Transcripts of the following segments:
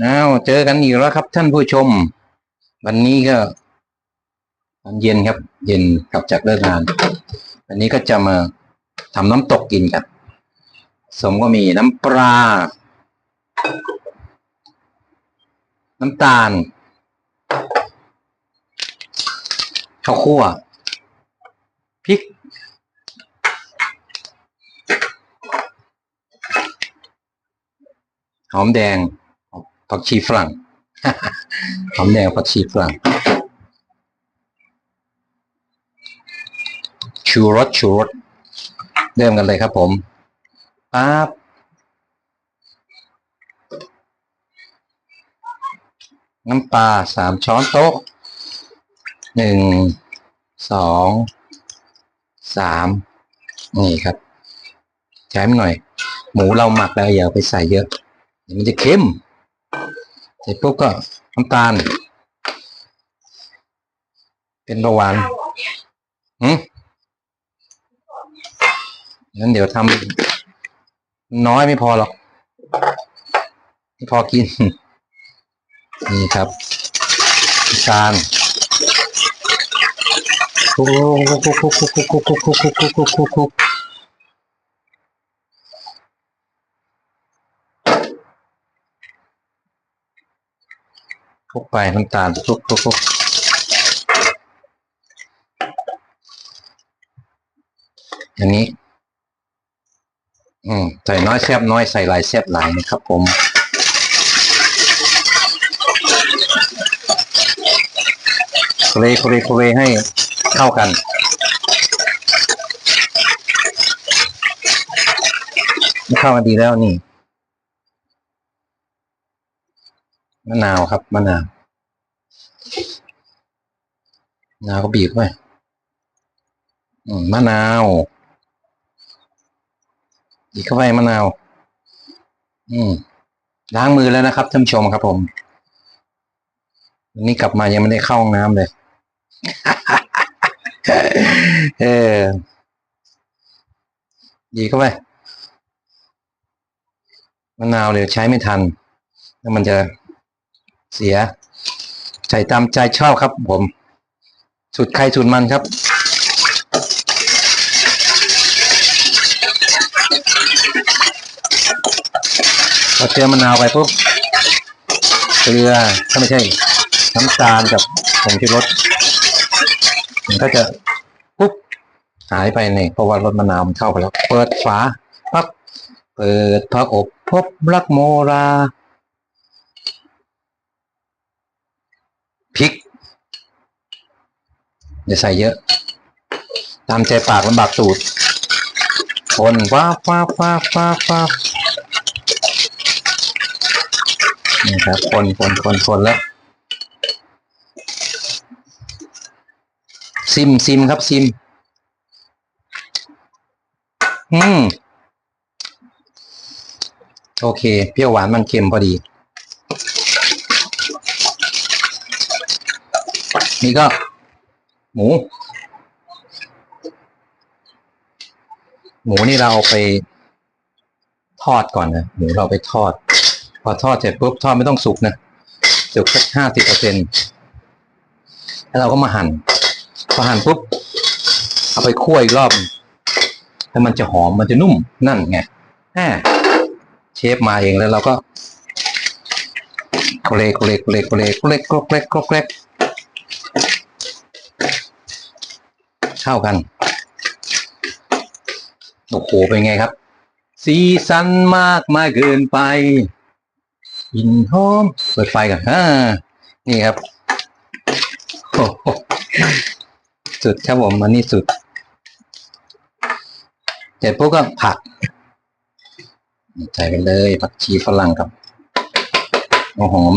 เอาเจอกันอีกแล้วครับท่านผู้ชม วันนี้ก็ตอนเย็นครับ เย็นกลับจากเลิกงาน วันนี้ก็จะมาทำน้ำตกกินกัน สมก็มีน้ำปลา น้ำตาล ข้าวคั่ว พริก หอมแดง ผักชีฝรั่งหอมแดงผักชีฝรั่งชูรสชูรสเริ่มกันเลยครับผมปั๊บน้ำปลาสามช้อนโต๊ะหนึ่งสองสามนี่ครับใช้หน่อย หมูเราหมักแล้วอย่าไปใส่เยอะมันจะเค็ม สร็จปุ๊บก็น้ำตาล เป็นเบาหวานหืมงั้นเดี๋ยวทำน้อยไม่พอหรอก ไม่พอกิน นี่ครับน้ำตาลคลุกคลุกคลุกคลุกคลุกคลุกคลุกคลุกคลุกคลุกคลุกคลุกคลุก ลุกไปน้ำตาลคลุกคลุกคลุกอย่างนี้ อืมใส่น้อยแซบน้อยใส่หลายแซบหลายนะครับผมโคเรโคเรโคเรให้เข้ากันเข้ากันดีแล้วนี่ มะนาวครับมะนาวมะนาวก็บีบไว้มะนาวบีบเข้าไปมะนาว อืมล้างมือแล้วนะครับท่านชมครับ ผมวันนี้กลับมายังไม่ได้เข้าห้องน้ำเลย เออดีเข้าไปมะนาวเดี๋ยวใช้ไม่ทันแล้วมันจะ เสีย ใส่ตามใจชอบครับผม สุดใครสุดมันครับพอเจอมะนาวไปปุ๊บเกลือถ้าไม่ใช่ น้ำตาลกับผงชูรสมันก็จะปุ๊บหายไปเนี่ยเพราะว่ารสมะนาวมันเข้าไปแล้ว เปิดฝาปั๊บเปิดพระอบพบรักโมราพริก อย่าใส่เยอะ ตามใจปากลำบากสูตรคนว้าว้าว้าว้าว้านี่ครับคนคนคนคนแล้วซิมซิมครับซิม อืม โอเค เปรี้ยวหวานมันเค็มพอดี นี่ก็ หมู หมูนี่เราเอาไปทอดก่อนนะหมูเราไปทอด พอทอดเสร็จปุ๊บทอดไม่ต้องสุกนะสุกสักห้าสิบเปอร์เซ็นต์แล้วเราก็มาหั่นพอหั่นปุ๊บเอาไปคั่วอีกรอบแล้วมันจะหอมมันจะนุ่มนั่นไงแหมเชฟมาเองแล้วเราก็โคเลโคเลโคเลโคเลโคเลโคเลโคเลโคเล เข้ากัน โอ้โห เป็นไงครับ สีสันมากมายเกินไปกินหอม เปิดไฟกันอ่านี่ครับสุดครับผมอันนี้สุดเสร็จปุ๊บก็ผัก ใส่ไปเลยผักชีฝรั่งกับหัวหอม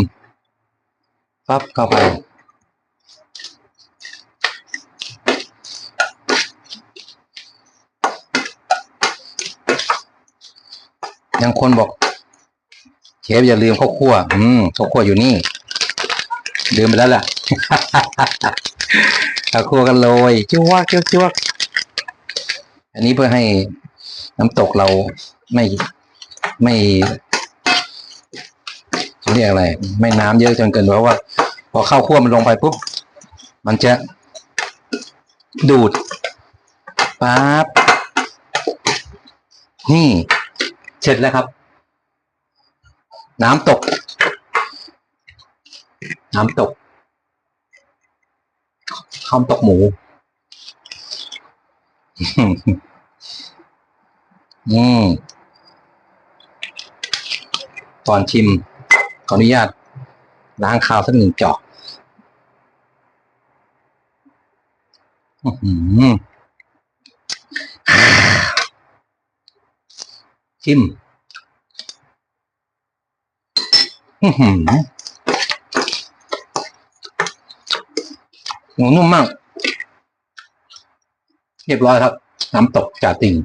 ปั๊บเข้าไป ยังคนบอกเชฟอย่าลืมข้าวคั่ว อืมข้าวคั่วอยู่นี่ลืมไปแล้วล่ะข้าวคั่วกันโรยจวกจวกจวกอันนี้เพื่อให้น้ำตกเราไม่ไม่เรียกอะไร ไม่น้ำเยอะจนเกินไปเพราะว่า พอเข้าคั่วมันลงไปปุ๊บมันจะดูดปั๊บนี่ เสร็จแล้วครับ น้ำตก น้ำตกข้าวตกหมูอืมก่อนชิม ขออนุญาต ล้างคาวสักหนึ่งจอก อื้อ จิ้มหมูนุ่มมาก เรียบร้อยครับ น้ำตกจ่าติ่ง